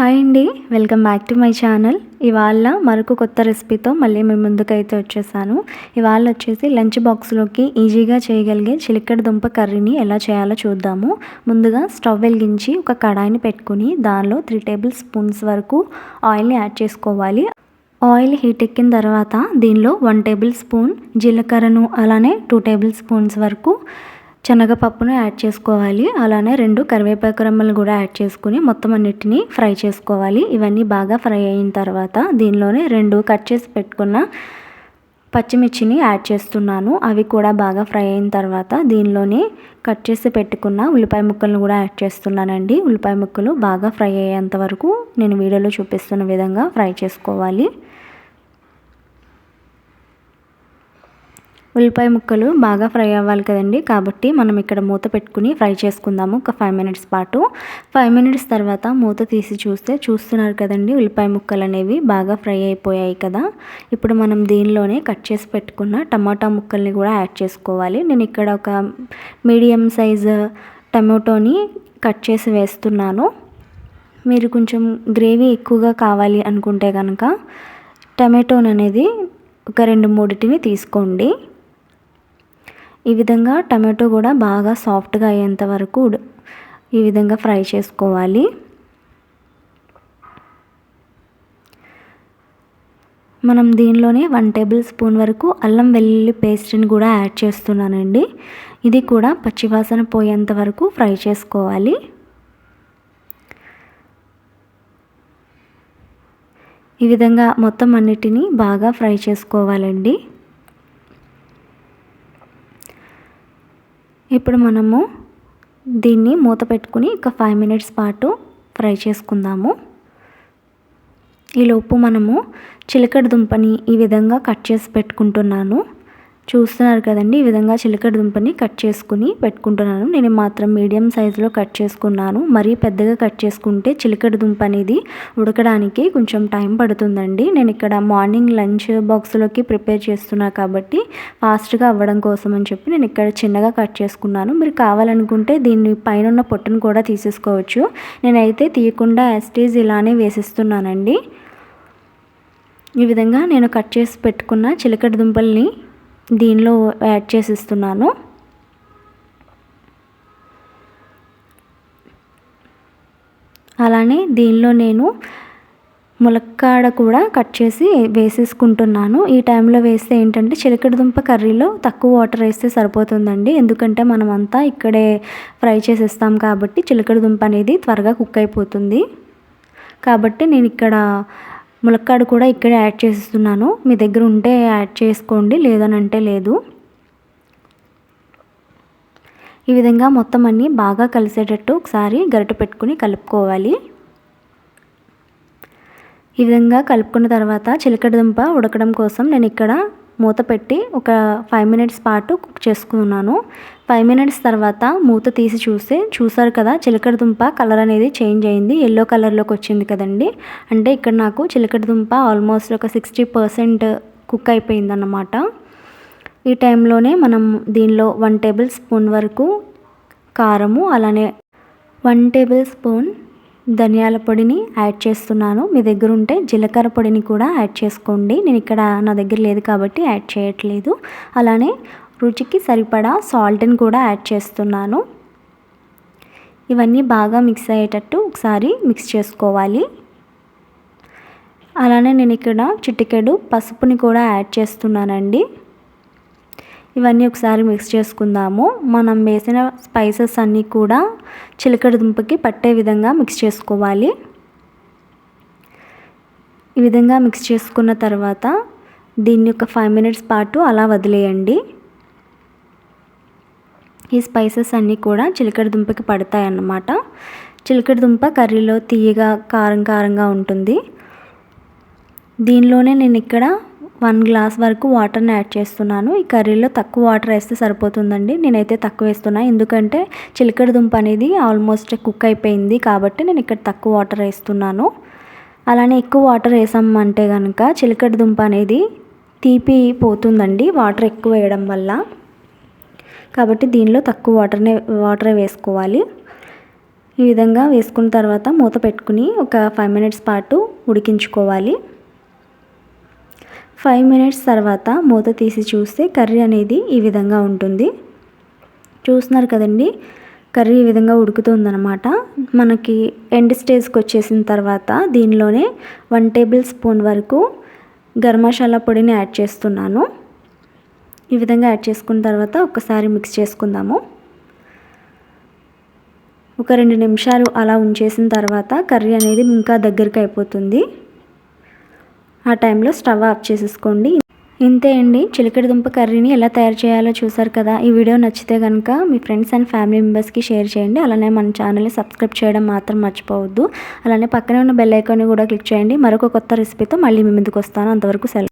Hi అండి welcome back to my channel. ఇవాళ మరొక కొత్త రెసిపీతో మళ్ళీ మేము ముందుకైతే వచ్చేసాను. ఇవాళ వచ్చేసి లంచ్ బాక్స్లోకి ఈజీగా చేయగలిగే చిలికడ దుంప కర్రీని ఎలా చేయాలో చూద్దాము. ముందుగా స్టవ్ వెలిగించి ఒక కడాయిని పెట్టుకుని దానిలో త్రీ టేబుల్ స్పూన్స్ వరకు ఆయిల్ని యాడ్ చేసుకోవాలి. ఆయిల్ హీట్ ఎక్కిన తర్వాత దీనిలో వన్ టేబుల్ స్పూన్ జీలకర్రను అలానే టూ టేబుల్ స్పూన్స్ వరకు శనగపప్పును యాడ్ చేసుకోవాలి. అలానే రెండు కరివేపాకు రెమ్మలు కూడా యాడ్ చేసుకుని మొత్తం అన్నిటిని ఫ్రై చేసుకోవాలి. ఇవన్నీ బాగా ఫ్రై అయిన తర్వాత దీనిలోనే రెండు కట్ చేసి పెట్టుకున్న పచ్చిమిర్చిని యాడ్ చేస్తున్నాను. అవి కూడా బాగా ఫ్రై అయిన తర్వాత దీనిలోనే కట్ చేసి పెట్టుకున్న ఉల్లిపాయ ముక్కలను కూడా యాడ్ చేస్తున్నానండి. ఉల్లిపాయ ముక్కలు బాగా ఫ్రై అయ్యేంత వరకు నేను వీడియోలో చూపిస్తున్న విధంగా ఫ్రై చేసుకోవాలి. ఉల్లిపాయ ముక్కలు బాగా ఫ్రై అవ్వాలి కదండి. కాబట్టి మనం ఇక్కడ మూత పెట్టుకుని ఫ్రై చేసుకుందాము ఒక ఫైవ్ మినిట్స్ పాటు. ఫైవ్ మినిట్స్ తర్వాత మూత తీసి చూస్తే చూస్తున్నారు కదండి ఉల్లిపాయ ముక్కలు అనేవి బాగా ఫ్రై అయిపోయాయి కదా. ఇప్పుడు మనం దీనిలోనే కట్ చేసి పెట్టుకున్న టమాటా ముక్కల్ని కూడా యాడ్ చేసుకోవాలి. నేను ఇక్కడ ఒక మీడియం సైజు టమాటోని కట్ చేసి వేస్తున్నాను. మీరు కొంచెం గ్రేవీ ఎక్కువగా కావాలి అనుకుంటే కనుక టమాటోని అనేది ఒక రెండు మూడిటిని తీసుకోండి. ఈ విధంగా టమాటో కూడా బాగా సాఫ్ట్గా అయ్యేంత వరకు ఈ విధంగా ఫ్రై చేసుకోవాలి. మనం దీనిలోనే వన్ టేబుల్ స్పూన్ వరకు అల్లం వెల్లుల్లి పేస్ట్ని కూడా యాడ్ చేస్తున్నానండి. ఇది కూడా పచ్చివాసన పోయేంత వరకు ఫ్రై చేసుకోవాలి. ఈ విధంగా మొత్తం అన్నిటినీ బాగా ఫ్రై చేసుకోవాలండి. ఇప్పుడు మనము దీన్ని మూత పెట్టుకుని ఒక ఫైవ్ మినిట్స్ పాటు ఫ్రై చేసుకుందాము. ఈలోపు మనము చిలకడ దుంపని ఈ విధంగా కట్ చేసి పెట్టుకుంటున్నాను. చూస్తున్నారు కదండి. ఈ విధంగా చిలకడ దుంపని కట్ చేసుకుని పెట్టుకుంటున్నాను. నేను మాత్రం మీడియం సైజులో కట్ చేసుకున్నాను. మరీ పెద్దగా కట్ చేసుకుంటే చిలకడ దుంప అనేది ఉడకడానికి కొంచెం టైం పడుతుందండి. నేను ఇక్కడ మార్నింగ్ లంచ్ బాక్స్లోకి ప్రిపేర్ చేస్తున్నా కాబట్టి ఫాస్ట్గా అవ్వడం కోసం అని చెప్పి నేను ఇక్కడ చిన్నగా కట్ చేసుకున్నాను. మీరు కావాలనుకుంటే దీన్ని పైన ఉన్న పొట్టును కూడా తీసేసుకోవచ్చు. నేనైతే తీయకుండా యాస్టీజ్ ఇలానే వేసిస్తున్నానండి. ఈ విధంగా నేను కట్ చేసి పెట్టుకున్న చిలకడ దుంపల్ని దీనిలో యాడ్ చేసిస్తున్నాను. అలానే దీనిలో నేను ములక్కాడ కూడా కట్ చేసి వేసేసుకుంటున్నాను. ఈ టైంలో వేస్తే ఏంటంటే చిలకడదుంప కర్రీలో తక్కువ వాటర్ వేస్తే సరిపోతుందండి. ఎందుకంటే మనమంతా ఇక్కడే ఫ్రై చేసేస్తాం కాబట్టి చిలకడదుంప అనేది త్వరగా కుక్ అయిపోతుంది. కాబట్టి నేను ఇక్కడ ములక్కాడు కూడా ఇక్కడే యాడ్ చేస్తున్నాను మీ దగ్గర ఉంటే యాడ్ చేసుకోండి లేదనంటే లేదు. ఈ విధంగా మొత్తం అన్నీ బాగా కలిసేటట్టు ఒకసారి గరిట పెట్టుకుని కలుపుకోవాలి. ఈ విధంగా కలుపుకున్న తర్వాత చిలకడ దుంప ఉడకడం కోసం నేను ఇక్కడ మూత పెట్టి ఒక ఫైవ్ మినిట్స్ పాటు కుక్ చేసుకున్నాను. ఫైవ్ మినిట్స్ తర్వాత మూత తీసి చూస్తే చూసారు కదా చిలకడ దుంప కలర్ అనేది చేంజ్ అయింది. ఎల్లో కలర్లోకి వచ్చింది కదండి. అంటే ఇక్కడ నాకు చిలకడ దుంప ఆల్మోస్ట్ ఒక సిక్స్టీ పర్సెంట్ కుక్ అయిపోయిందన్నమాట. ఈ టైంలోనే మనం దీనిలో వన్ టేబుల్ స్పూన్ వరకు కారము అలానే వన్ టేబుల్ స్పూన్ ధనియాల పొడిని యాడ్ చేస్తున్నాను. మీ దగ్గర ఉంటే జీలకర్ర పొడిని కూడా యాడ్ చేసుకోండి. నేను ఇక్కడ నా దగ్గర లేదు కాబట్టి యాడ్ చేయట్లేదు. అలానే రుచికి సరిపడా సాల్ట్ని కూడా యాడ్ చేస్తున్నాను. ఇవన్నీ బాగా మిక్స్ అయ్యేటట్టు ఒకసారి మిక్స్ చేసుకోవాలి. అలానే నేను ఇక్కడ చిటికెడు పసుపుని కూడా యాడ్ చేస్తున్నానండి. ఇవన్నీ ఒకసారి మిక్స్ చేసుకుందాము. మనం వేసిన స్పైసెస్ అన్నీ కూడా చిలకడ దుంపకి పట్టే విధంగా మిక్స్ చేసుకోవాలి. ఈ విధంగా మిక్స్ చేసుకున్న తర్వాత దీన్ని ఒక ఫైవ్ మినిట్స్ పాటు అలా వదిలేయండి. ఈ స్పైసెస్ అన్నీ కూడా చిలకడ దుంపకి పడతాయి అన్నమాట చిలకడ దుంప కర్రీలో తీయగా కారం కారంగా ఉంటుంది. దీనిలోనే నేను ఇక్కడ వన్ గ్లాస్ వరకు వాటర్ని యాడ్ చేస్తున్నాను. ఈ కర్రీలో తక్కువ వాటర్ వేస్తే సరిపోతుందండి. నేనైతే తక్కువ వేస్తున్నా. ఎందుకంటే చిలకడ దుంప అనేది ఆల్మోస్ట్ కుక్ అయిపోయింది కాబట్టి నేను ఇక్కడ తక్కువ వాటర్ వేస్తున్నాను. అలానే ఎక్కువ వాటర్ వేసామంటే కనుక చిలకడ దుంప అనేది తీపి పోతుందండి. వాటర్ ఎక్కువ వేయడం వల్ల. కాబట్టి దీనిలో తక్కువ వాటర్నే వాటరే వేసుకోవాలి. ఈ విధంగా వేసుకున్న తర్వాత మూత పెట్టుకుని ఒక ఫైవ్ మినిట్స్ పాటు ఉడికించుకోవాలి. ఫైవ్ మినిట్స్ తర్వాత మూత తీసి చూస్తే కర్రీ అనేది ఈ విధంగా ఉంటుంది. చూస్తున్నారు కదండి? కర్రీ ఈ విధంగా ఉడుకుతుందనమాట మనకి ఎండ్ స్టేజ్కి వచ్చేసిన తర్వాత దీనిలోనే వన్ టేబుల్ స్పూన్ వరకు గరం మసాలా పొడిని యాడ్ చేస్తున్నాను. ఈ విధంగా యాడ్ చేసుకున్న తర్వాత ఒకసారి మిక్స్ చేసుకుందాము. ఒక రెండు నిమిషాలు అలా ఉంచేసిన తర్వాత కర్రీ అనేది ఇంకా దగ్గరికి అయిపోతుంది. ఆ టైంలో స్టవ్ ఆఫ్ చేసేసుకోండి. ఇంతే అండి. చిలకడ దుంప కర్రీని ఎలా తయారు చేయాలో చూసారు కదా. ఈ వీడియో నచ్చితే కనుక మీ ఫ్రెండ్స్ అండ్ ఫ్యామిలీ మెంబర్స్కి షేర్ చేయండి. అలానే మన ఛానల్ని సబ్స్క్రైబ్ చేయడం మాత్రం మర్చిపోవద్దు. అలానే పక్కనే ఉన్న బెల్ ఐకాన్ని కూడా క్లిక్ చేయండి. మరొక కొత్త రెసిపీతో మళ్ళీ మీ ముందుకు వస్తాను. అంతవరకు సెలవు.